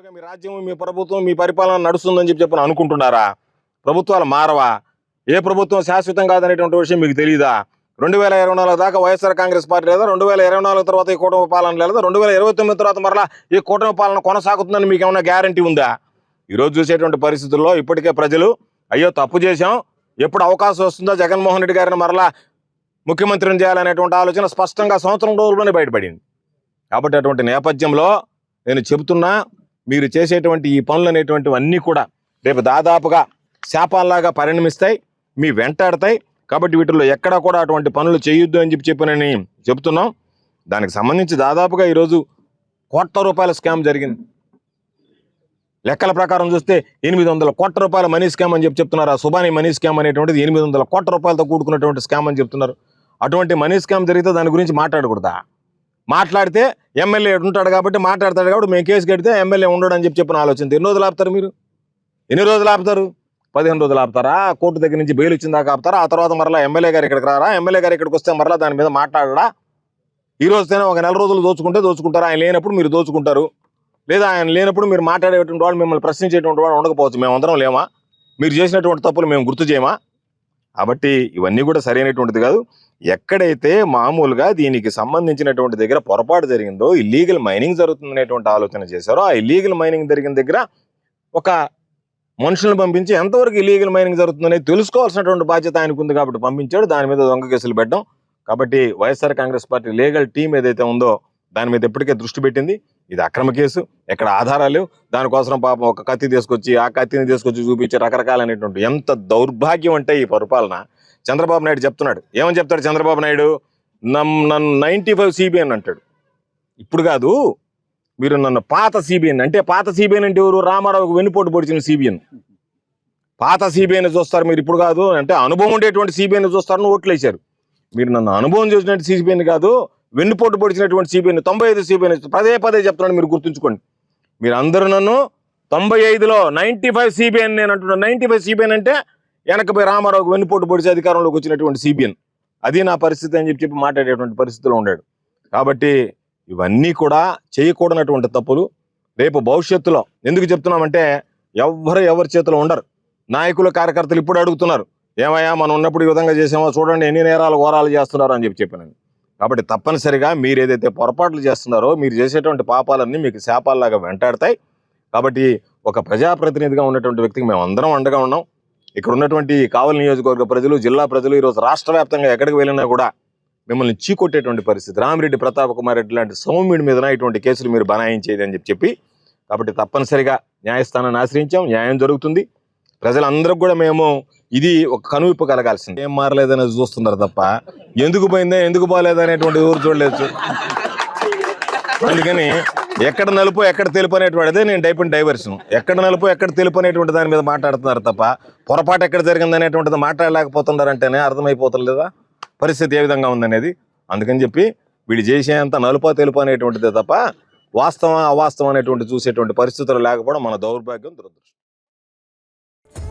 మామూలుగా మీ రాజ్యం మీ ప్రభుత్వం మీ పరిపాలన నడుస్తుందని చెప్పి చెప్పని అనుకుంటున్నారా? ప్రభుత్వాలు మారవా? ఏ ప్రభుత్వం శాశ్వతం కాదనేటువంటి విషయం మీకు తెలియదా రెండు వేల ఇరవై నాలుగు దాకా వైఎస్ఆర్ కాంగ్రెస్ పార్టీ లేదా? రెండు వేల ఇరవై నాలుగు తర్వాత ఈ కూటమి పాలన లేదా? రెండు వేల ఇరవై తొమ్మిది తర్వాత మరలా ఈ కూటమి పాలన కొనసాగుతుందని మీకు ఏమైనా గ్యారంటీ ఉందా? ఈరోజు చూసేటువంటి పరిస్థితుల్లో ఇప్పటికే ప్రజలు అయ్యో తప్పు చేశాం ఎప్పుడు అవకాశం వస్తుందో? జగన్మోహన్ రెడ్డి గారిని మరలా ముఖ్యమంత్రిని చేయాలనేటువంటి ఆలోచన స్పష్టంగా సంవత్సరం రోజుల్లోనే బయటపడింది. కాబట్టి అటువంటి నేపథ్యంలో నేను చెబుతున్నా మీరు చేసేటువంటి ఈ పనులు అనేటువంటివన్నీ కూడా రేపు దాదాపుగా శాపాల్లాగా పరిణమిస్తాయి మీ వెంటాడతాయి కాబట్టి వీటిల్లో ఎక్కడా కూడా అటువంటి పనులు చేయొద్దు అని చెప్పి చెప్పినని చెబుతున్నాం దానికి సంబంధించి దాదాపుగా ఈరోజు కోట్ల రూపాయల స్కామ్ జరిగింది. లెక్కల ప్రకారం చూస్తే ఎనిమిది వందల కోట్ల రూపాయల మనీ స్కామ్ అని చెప్పి చెప్తున్నారు. ఆ సుబానీ మనీ స్కామ్ అనేటువంటిది ఎనిమిది వందల కోట్ల రూపాయలతో కూడుకున్నటువంటి స్కామ్ అని చెప్తున్నారు. అటువంటి మనీ స్కామ్ జరిగితే దాని గురించి మాట్లాడకూడదా? మాట్లాడితే ఎమ్మెల్యే ఉంటాడు కాబట్టి మాట్లాడతాడు కాబట్టి మేము కేసు కడితే ఎమ్మెల్యే ఉండడు అని చెప్పి చెప్పిన ఆలోచన. ఎన్ని రోజులు ఆపుతారు మీరు? ఎన్ని రోజులు ఆపుతారు? పదిహేను రోజులు ఆపుతారా? కోర్టు దగ్గర నుంచి బెయిల్ వచ్చిన దాకా ఆపుతారా? ఆ తర్వాత మరలా ఎమ్మెల్యే గారు ఇక్కడికి రారా? ఎమ్మెల్యే గారు ఇక్కడికి వస్తే మరలా దాని మీద మాట్లాడరా ఈ రోజుతోనే ఒక నెల రోజులు దోచుకుంటే దోచుకుంటారు? ఆయన లేనప్పుడు మీరు దోచుకుంటారు. లేదా ఆయన లేనప్పుడు మీరు మాట్లాడేటువంటి వాళ్ళు మిమ్మల్ని ప్రశ్నించేటువంటి వాళ్ళు ఉండకపోవచ్చు. మేము అందరం లేమా? మీరు చేసినటువంటి తప్పులు మేము గుర్తు చేయమా? కాబట్టి ఇవన్నీ కూడా సరైనటువంటిది కాదు. ఎక్కడైతే మామూలుగా దీనికి సంబంధించినటువంటి దగ్గర పొరపాటు జరిగిందో ఇల్లీగల్ మైనింగ్ జరుగుతుందనేటువంటి ఆలోచన చేశారో ఆ ఇల్లీగల్ మైనింగ్ జరిగిన దగ్గర ఒక మనుషులను పంపించి ఎంతవరకు ఇల్లీగల్ మైనింగ్ జరుగుతుందనేది తెలుసుకోవాల్సినటువంటి బాధ్యత ఆయనకు ఉంది కాబట్టి పంపించాడు. దాని మీద దొంగ కేసులు పెట్టడం. కాబట్టి YSR Congress party legal team ఏదైతే ఉందో దాని మీద ఇప్పటికే దృష్టి పెట్టింది. ఇది అక్రమ కేసు ఎక్కడ ఆధారాలు లేవు. దానికోసం పాపం ఒక కత్తి తీసుకొచ్చి ఆ కత్తిని తీసుకొచ్చి చూపించి రకరకాలైనటువంటి ఎంత దౌర్భాగ్యం అంటే ఈ పరిపాలన. చంద్రబాబు నాయుడు చెప్తున్నాడు. ఏమని చెప్తాడు చంద్రబాబు నాయుడు? నమ్ నన్ను నైంటీ ఫైవ్ సిబిఎన్ అంటాడు. ఇప్పుడు కాదు మీరు నన్ను పాత సిబిఎన్ అంటే పాత సిబిఎన్ అంటే ఎవరు? రామారావుకు వెన్నుపోటు పొడిచిన సిబిఎన్ పాత సిబిఐని చూస్తారు మీరు ఇప్పుడు కాదు. అంటే అనుభవం ఉండేటువంటి సిబిఐని చూస్తారని ఓట్లు వేశారు మీరు నన్ను అనుభవం చేసినట్టు సిబిఐని కాదు వెన్నుపోటు పొడిచినటువంటి సిబిఐని తొంభై ఐదు సిబిఐని పదే పదే చెప్తున్నాను మీరు గుర్తుంచుకోండి. మీరు అందరూ నన్ను తొంభై ఐదులో నైంటీ ఫైవ్ సిబిఎన్ నేను అంటున్నాను నైంటీ ఫైవ్ సిబిఎన్ అంటే వెనకపై రామారావుకు వెన్నుపోటు పొడిచి అధికారంలోకి వచ్చినటువంటి సిబిఎన్ అది నా పరిస్థితి అని చెప్పి చెప్పి మాట్లాడేటువంటి పరిస్థితిలో ఉన్నాడు. కాబట్టి ఇవన్నీ కూడా చేయకూడనటువంటి తప్పులు రేపు భవిష్యత్తులో. ఎందుకు చెప్తున్నామంటే ఎవ్వరు ఎవరి చేతిలో ఉండరు. నాయకులు కార్యకర్తలు ఇప్పుడు అడుగుతున్నారు. ఏమయ్యా మనం ఉన్నప్పుడు ఈ విధంగా చేసామో? చూడండి ఎన్ని నేరాలు ఘోరాలు చేస్తున్నారు అని చెప్పి చెప్పాను కాబట్టి తప్పనిసరిగా మీరు ఏదైతే పొరపాట్లు చేస్తున్నారో మీరు చేసేటువంటి పాపాలన్నీ మీకు శాపాల్లాగా వెంటాడతాయి. కాబట్టి ఒక ప్రజాప్రతినిధిగా ఉన్నటువంటి వ్యక్తికి మేము అందరం అండగా ఉన్నాం. ఇక్కడ ఉన్నటువంటి కావలి నియోజకవర్గ ప్రజలు జిల్లా ప్రజలు ఈరోజు రాష్ట్ర వ్యాప్తంగా ఎక్కడికి వెళ్ళినా కూడా మిమ్మల్ని చీకొట్టేటువంటి పరిస్థితి. రామిరెడ్డి ప్రతాప్ కుమార్ రెడ్డి లాంటి సౌమ్యుడి మీద ఇటువంటి కేసులు మీరు బనాయించేది అని చెప్పి చెప్పి కాబట్టి తప్పనిసరిగా న్యాయస్థానాన్ని ఆశ్రయించాం. న్యాయం జరుగుతుంది. ప్రజలందరికి కూడా మేము ఇది ఒక కనువిప్పు కలగాల్సింది. ఏం మారలేదని చూస్తున్నారు తప్ప. ఎందుకు పోయిందా ఎందుకు పోలేదా అనేటువంటి ఊరు చూడలేదు. అందుకని ఎక్కడ నలుపు ఎక్కడ తెలుపు అనేటువంటిదే నేను టైప్ డైవర్షన్. ఎక్కడ నలుపు ఎక్కడ తెలుపు అనేటువంటి దాని మీద మాట్లాడుతున్నారు తప్ప పొరపాటు ఎక్కడ జరిగింది అనేటువంటిది మాట్లాడలేకపోతున్నారంటేనే అర్థమైపోతలేదా? పరిస్థితి ఏ విధంగా ఉందనేది. అందుకని చెప్పి వీడు చేసేంత నలుపు తెలుపు అనేటువంటిదే తప్ప వాస్తవం అవాస్తవం అనేటువంటి చూసేటువంటి పరిస్థితులు లేకపోవడం మన దౌర్భాగ్యం దురదృష్టం.